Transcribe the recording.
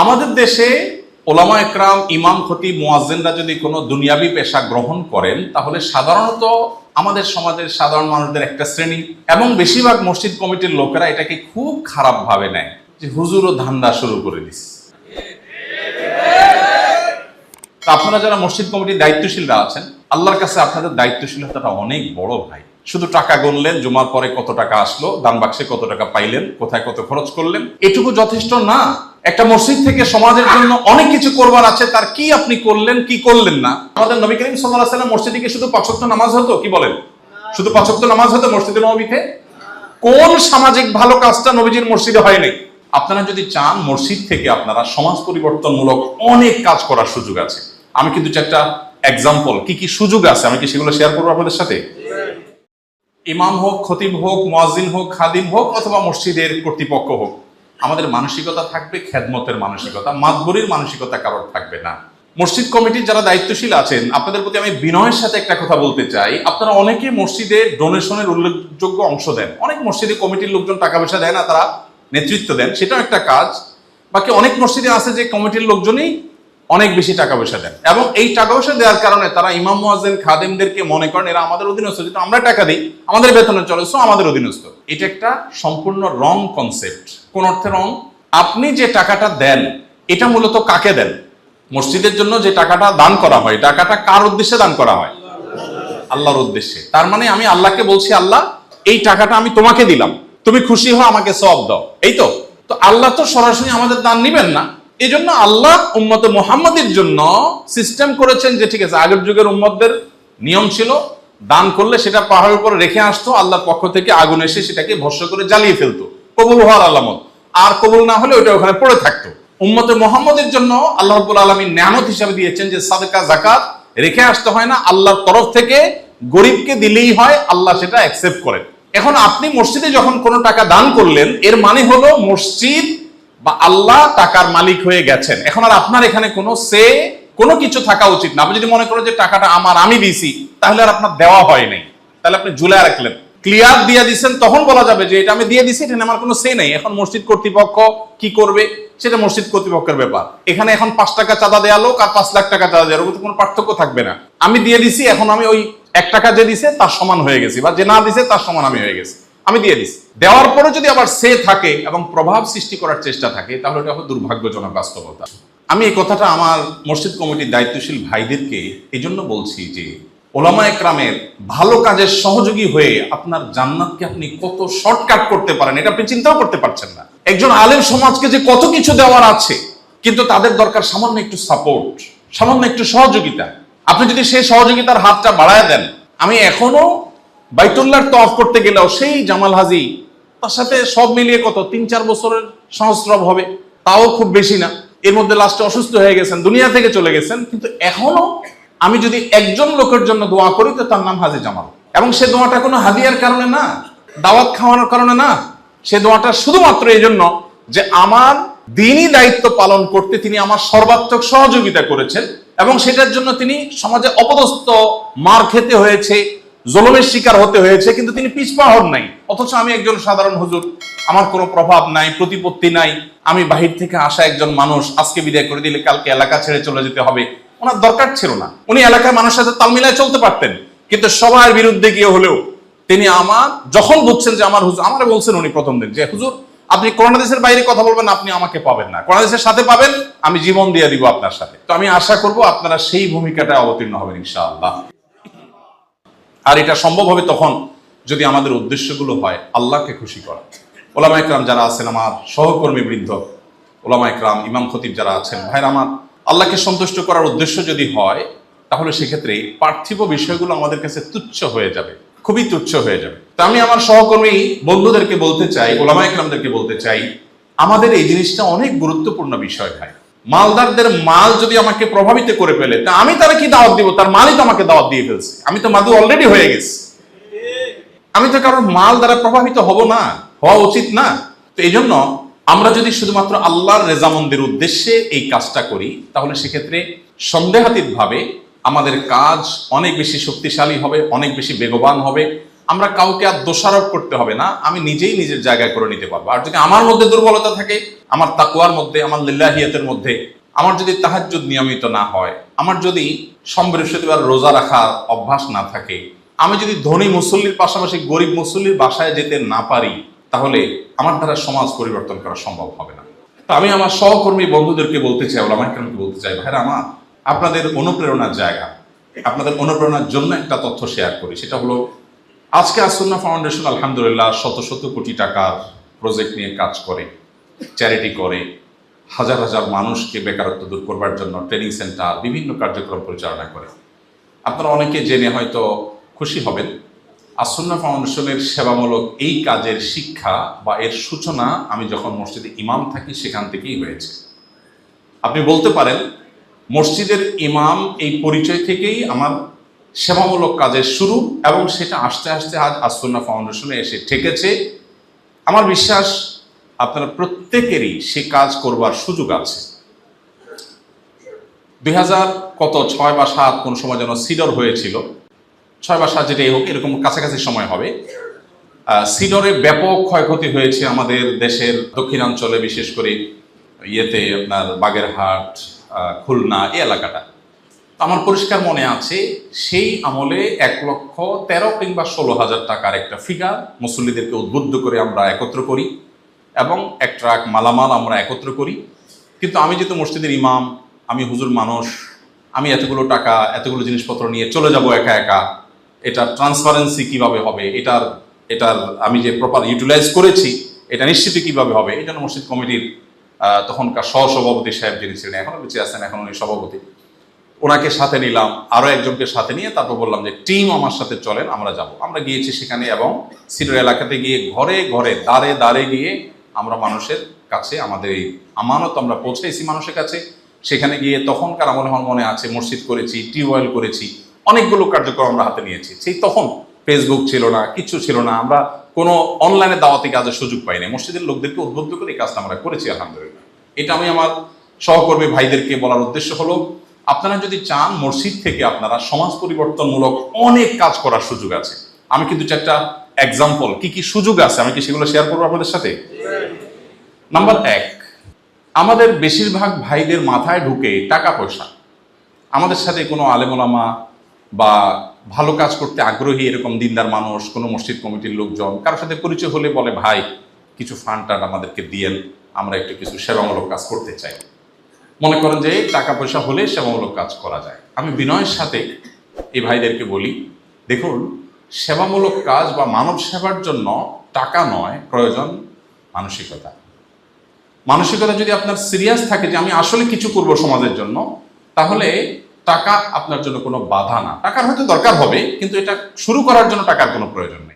আমাদের দেশে ওলামা একরাম, ইমাম খতি মুয়াজ্জিনরা যদি কোনো দুনিয়াবি পেশা গ্রহণ করেন, তাহলে সাধারণত আমাদের সমাজের সাধারণ মানুষদের একটা শ্রেণি এবং বেশিরভাগ মসজিদ কমিটির লোকেরা এটাকে খুব খারাপ ভাবে নেয় যে, হুজুরও ধান্দা শুরু করে দিস। আপনারা যারা মসজিদ কমিটির দায়িত্বশীলরা আছেন, আল্লাহর কাছে আপনাদের দায়িত্বশীলতাটা অনেক বড় ভাই। শুধু টাকা গুনলেন, জমার পরে কত টাকা আসলো, দান বাক্সে কত টাকা পাইলেন, কোথায় কত খরচ করলেন, এটুকু যথেষ্ট না। একটা মসজিদ থেকে সমাজের জন্য অনেক কিছু করবার আছে, তার কি আপনি করলেন, কি করলেন না? আমাদের নবী করিম সাল্লাহ সাল্লাম মসজিদে শুধু পাঁচক্ত নামাজ হতো, কি বলেন? শুধু পাঁচক্ত নামাজ হতো মসজিদে নবীতে? কোন সামাজিক ভালো কাজটা নবীজির মসজিদে হয়নি আপনারা যদি চান, মসজিদ থেকে আপনারা সমাজ পরিবর্তনমূলক অনেক কাজ করার সুযোগ আছে। আমি কিন্তু চারটা এক্সাম্পল কি কি সুযোগ আছে আমি কি সেগুলো শেয়ার করব আপনাদের সাথে? ইমাম হোক, খতিব হোক, মুয়াজ্জিন হোক, খাদিম হোক অথবা মসজিদের কর্তৃপক্ষ হোক, আমাদের মানসিকতা থাকবে খেদমতের মানসিকতা, মাতবরির মানসিকতা কারোর থাকবে না। মসজিদ কমিটির যারা দায়িত্বশীল আছেন, আপনাদের প্রতি আমি বিনয়ের সাথে একটা কথা বলতে চাই। আপনারা অনেকে মসজিদে ডোনেশনের উল্লেখযোগ্য অংশ দেন। অনেক মসজিদে কমিটির লোকজন টাকা পয়সা দেয় না, তারা নেতৃত্ব দেন। সেটাও একটা কাজ। বাকি অনেক মসজিদে আছে যে কমিটির লোকজনই অনেক বেশি টাকা পয়সা দেন। এবং এই টাকা পয়সা দেওয়ার কারণে তারা ইমাম মুয়াজ্জিন খাদেমদেরকে মনে করেন এরা আমাদের অধীনস্থ, যেহেতু আমরা টাকা দিই, আমাদের বেতনে চলে সো আমাদের অধীনস্থ। এটা একটা সম্পূর্ণ রং কনসেপ্ট কোন অর্থে রং আপনি যে টাকাটা দেন, এটা মূলত কাকে দেন? মসজিদের জন্য যে টাকাটা দান করা হয়, টাকাটা কার উদ্দেশ্যে দান করা হয়? আল্লাহর উদ্দেশ্যে। তার মানে আমি আল্লাহকে বলছি, আল্লাহ, এই টাকাটা আমি তোমাকে দিলাম। তুমি খুশি হও, আমাকে সব দাও। এই তো? তো আল্লাহ তো সরাসরি আমাদের দান নিবেন না। এই জন্য আল্লাহ উম্মত মোহাম্মদের জন্য সিস্টেম করেছেন যে, ঠিক আছে, আগের যুগের উম্মতদের নিয়ম ছিল, দান করলে সেটা পাহাড়ের উপর রেখে আসতো, আল্লাহর পক্ষ থেকে আগুন এসে সেটাকে ভস্য করে জ্বালিয়ে ফেলতো, কবুল হওয়ার আলামত। আর কবুল না হলে ওইটা ওখানে পড়ে থাকতো। উম্মতে মোহাম্মদের জন্য আল্লাহ রব্বুল আলমী নিয়ামত হিসাবে দিয়েছেন যে, সাদকা জাকাত রেখে আসতে হয় না, আল্লাহর তরফ থেকে গরিবকে দিলেই হয়, আল্লাহ সেটা অ্যাকসেপ্ট করেন। এখন আপনি মসজিদে যখন কোনো টাকা দান করলেন, এর মানে হলো মসজিদ বা আল্লাহ টাকার মালিক হয়ে গেছেন। এখন আর আপনার এখানে কোনো সে কোনো কিছু থাকা উচিত না। আপনি যদি মনে করেন যে টাকাটা আমার, আমি দিছি তাহলে আর আপনার দেওয়া হয় নাই। তাহলে আপনি ঝুলে রাখলেন। ক্লিয়ার দিয়ে দিচ্ছেন তখন বলা যাবে যে এটা আমি দিয়ে দিছি, এটা আমার কোনো সে নেই। এখন মসজিদ কর্তৃপক্ষ কি করবে? সেটা মসজিদ কর্তৃপক্ষের ব্যাপার। এখানে এখন পাঁচ টাকা চাঁদা দেওয়া লোক আর পাঁচ লাখ টাকা চাঁদা মধ্যে কোনো পার্থক্য থাকবে না। আমি দিয়ে দিছি, এখন আমি ওই এক টাকা যে দিছে, তার সমান হয়ে গেছি। বা যে না দিছে, তার সমান আমি হয়ে গেছি। আমি দিয়ে দিছি। দেওয়ার পরে যদি আবার সে থাকে এবং প্রভাব সৃষ্টি করার চেষ্টা থাকে, তাহলে এটা হবে দুর্ভাগ্যজনক বাস্তবতা। আমি এই কথাটা আমার মসজিদ কমিটির দায়িত্বশীল ভাইদেরকে এই জন্য বলছি যে, ওলামা একরামের ভালো কাজের সহযোগী হয়ে আপনার জান্নাতকে আপনি কত শর্টকাট করতে পারেন, এটা আপনি চিন্তাও করতে পারছেন না। একজন আলেম সমাজকে যে কত কিছু দেওয়ার আছে, কিন্তু তাদের দরকার সামান্য একটু সাপোর্ট সামান্য একটু সহযোগিতা। আপনি যদি সেই সহযোগিতার হাতটা বাড়ায় দেন, আমি এখনও বাইতুল্লাহর তফ করতে গেলেও সেই জামাল হাজি, তার সাথে সব মিলিয়ে কত? তিন, চার বছরের সহস্রব হবে। তাও খুব বেশি না। এর মধ্যে লাস্টে অসুস্থ হয়ে গেছেন, দুনিয়া থেকে চলে গেছেন। কিন্তু এখনও আমি যদি একজন লোকের জন্য দোয়া করি, তো তার নাম হাজি জামাল। এবং সে দোয়াটা কোনো হাদিয়ার কারণে না, দাওয়াত খাওয়ানোর কারণে না। সে দোয়াটা শুধুমাত্র এই জন্য যে আমার দিনই দায়িত্ব পালন করতে তিনি আমার সর্বাত্মক সহযোগিতা করেছেন এবং সেটার জন্য তিনি সমাজে অপদস্থ মার খেতে হয়েছে। জলমের শিকার হতে হয়েছে, কিন্তু তিনি পিছপা হন নাই। অথচ আমি একজন সাধারণ হুজুর, আমার কোনো প্রভাব নাই, প্রতিপত্তি নাই, আমি বাহির থেকে আসা একজন মানুষ, আজকে বিদায় করে দিলে কালকে এলাকা ছেড়ে চলে যেতে হবে। ওনার দরকার ছিল না। উনি এলাকার মানুষের সাথে তাল মিলায় চলতে পারতেন। কিন্তু সবার বিরুদ্ধে গিয়ে হলেও তিনি আমার, যখন বুঝছেন যে আমার হুজুর, আমার বলছেন উনি প্রথম দিন যে, হুজুর, আপনি করোনা দেশের বাইরে কথা বলবেন, আপনি আমাকে পাবেন না। করোনা দেশের সাথে পাবেন, আমি জীবন দিয়ে দিব আপনার সাথে। তো আমি আশা করব আপনারা সেই ভূমিকাটা অবতীর্ণ হবেন, ইনশাআল্লাহ। আর এটা সম্ভব হবে তখন যদি আমাদের উদ্দেশ্যগুলো হয় আল্লাহকে খুশি করা। ওলামা একরাম যারা আছেন আমার সহকর্মী বৃদ্ধ, ওলামা একরাম, ইমাম খতিব যারা আছেন ভাইরা আমার, আল্লাহকে সন্তুষ্ট করার উদ্দেশ্য যদি হয়, তাহলে সেক্ষেত্রে পার্থিব বিষয়গুলো আমাদের কাছে তুচ্ছ হয়ে যাবে, খুবই তুচ্ছ হয়ে যাবে। তো আমি আমার সহকর্মী বন্ধুদেরকে বলতে চাই, ওলামা একরামদেরকে বলতে চাই, আমাদের এই জিনিসটা অনেক গুরুত্বপূর্ণ বিষয় ভাই। মালদারদের মাল যদি আমাকে প্রভাবিত করে ফেলে, তা আমি তারা কি দাওয়াত দিব? তার মালই তো আমাকে দাওয়াত দিয়ে ফেলছে। আমি তো মাদু অলরেডি হয়ে গেছি। আমি তো কারোর মাল দ্বারা প্রভাবিত হব না, হওয়া উচিত না। তো এই জন্য আমরা যদি শুধুমাত্র আল্লাহর রেজামন্দের উদ্দেশ্যে এই কাজটা করি, তাহলে সেক্ষেত্রে সন্দেহাতীতভাবে আমাদের কাজ অনেক বেশি শক্তিশালী হবে, অনেক বেশি বেগবান হবে। আমরা কাউকে আর দোষারোপ করতে হবে না, আমি নিজেই নিজের জায়গায় করে নিতে পারব। আর যদি আমার মধ্যে দুর্বলতা থাকে, আমার তাকুয়ার মধ্যে, আমার লিল্লাহিয়াতের মধ্যে, আমার যদি তাহাজ্জুদ নিয়মিত না হয়, আমার যদি সোম বৃহস্পতিবার রোজা রাখার অভ্যাস না থাকে, আমি যদি ধনী মুসল্লির পাশাপাশি গরিব মুসল্লির বাসায় যেতে না পারি, তাহলে আমার দ্বারা সমাজ পরিবর্তন করা সম্ভব হবে না। তো আমি আমার সহকর্মী বন্ধুদেরকে বলতে চাই ওলামা কেরামকে বলতে চাই, ভাইরা আমার, আপনাদের অনুপ্রেরণার জায়গা, আপনাদের অনুপ্রেরণার জন্য একটা তথ্য শেয়ার করি, সেটা হলো আজকে আসন্না ফাউন্ডেশন আলহামদুলিল্লাহ শত শত কোটি টাকার প্রজেক্ট নিয়ে কাজ করে চ্যারিটি করে, হাজার হাজার মানুষকে বেকারত্ব দূর করবার জন্য ট্রেনিং সেন্টার বিভিন্ন কার্যক্রম পরিচালনা করে। আপনারা অনেকে জেনে হয়তো খুশি হবেন, আসন্না ফাউন্ডেশনের সেবামূলক এই কাজের শিক্ষা বা এর সূচনা আমি যখন মসজিদে ইমাম থাকি সেখান থেকেই হয়েছে। আপনি বলতে পারেন, মসজিদের ইমাম এই পরিচয় থেকেই আমার সেবামূলক কাজের শুরু এবং সেটা আস্তে আস্তে আজ আসন্না ফাউন্ডেশনে এসে ঠেকেছে। আমার বিশ্বাস আপনারা প্রত্যেকেরই সে কাজ করবার সুযোগ আছে। দুই হাজার কত ছয় বা সাত কোন সময় যেন সিডর হয়েছিল। ছয় বা সাত যেটাই হোক, এরকম কাছাকাছি সময় হবে। সিডরে ব্যাপক ক্ষয়ক্ষতি হয়েছে আমাদের দেশের দক্ষিণাঞ্চলে, বিশেষ করে ইয়েতে আপনার বাগেরহাট খুলনা, এই এলাকাটা। আমার পরিষ্কার মনে আছে, সেই আমলে এক লক্ষ তেরো কিংবা ষোলো হাজার টাকার একটা ফিগার মুসল্লিদেরকে উদ্বুদ্ধ করে আমরা একত্র করি এবং এক ট্রাক মালামাল আমরা একত্র করি। কিন্তু আমি যেহেতু মসজিদের ইমাম, আমি হুজুর মানুষ, আমি এতগুলো টাকা, এতগুলো জিনিসপত্র নিয়ে চলে যাব একা একা এটার ট্রান্সপারেন্সি কীভাবে হবে? এটার এটার আমি যে প্রপার ইউটিলাইজ করেছি, এটা নিশ্চিত কীভাবে হবে? জন্য মসজিদ কমিটির তখনকার সহসভাপতি সাহেব যিনি ছিলেন, এখনও বেঁচে আছেন, এখন উনি সভাপতি। ওনাকে সাথে নিলাম, আরও একজনকে সাথে নিয়ে তারপর বললাম যে, টিম আমার সাথে চলেন, আমরা যাব। আমরা গিয়েছি সেখানে এবং সিলেট এলাকাতে গিয়ে ঘরে ঘরে দাঁড়ে দাঁড়ে গিয়ে আমরা মানুষের কাছে, আমাদের এই আমানত আমরা পৌঁছেছি মানুষের কাছে। সেখানে গিয়ে তখনকার আমলে আমার মনে আছে, মসজিদ করেছি, টিউবওয়েল করেছি, অনেকগুলো কার্যক্রম আমরা হাতে নিয়েছি। সেই তখন ফেসবুক ছিল না, কিছু ছিল না, আমরা কোনো অনলাইনে দাওয়াতি কাজের সুযোগ পাইনি মসজিদের লোকদেরকে উদ্বুদ্ধ করে এই কাজটা আমরা করেছি, আলহামদুলিল্লাহ। এটা আমি আমার সহকর্মী ভাইদেরকে বলার উদ্দেশ্য হলো আপনারা যদি চান মসজিদ থেকে আপনারা সমাজ পরিবর্তনমূলক অনেক কাজ করার সুযোগ আছে। আমি কিন্তু চারটা এক্সাম্পল কি কি সুযোগ আছে? আমি কি সেগুলো শেয়ার করব আপনাদের সাথে? নাম্বার এক, আমাদের বেশিরভাগ ভাইদের মাথায় ঢুকে টাকা পয়সা। আমাদের সাথে কোনো আলেমোলামা বা ভালো কাজ করতে আগ্রহী এরকম দিনদার মানুষ, কোনো মসজিদ কমিটির লোকজন, কারোর সাথে পরিচয় হলে বলে, ভাই, কিছু ফান্ড আমাদেরকে দিয়েন, আমরা একটু কিছু সেবামূলক কাজ করতে চাই। মনে করেন যে টাকা পয়সা হলে সেবামূলক কাজ করা যায়। আমি বিনয়ের সাথে এই ভাইদেরকে বলি, দেখুন, সেবামূলক কাজ বা মানব সেবার জন্য টাকা নয়, প্রয়োজন মানসিকতা। মানসিকতা যদি আপনার সিরিয়াস থাকে যে আমি আসলে কিছু করব সমাজের জন্য, তাহলে টাকা আপনার জন্য কোনো বাধা না। টাকার হয়তো দরকার হবে, কিন্তু এটা শুরু করার জন্য টাকার কোনো প্রয়োজন নেই।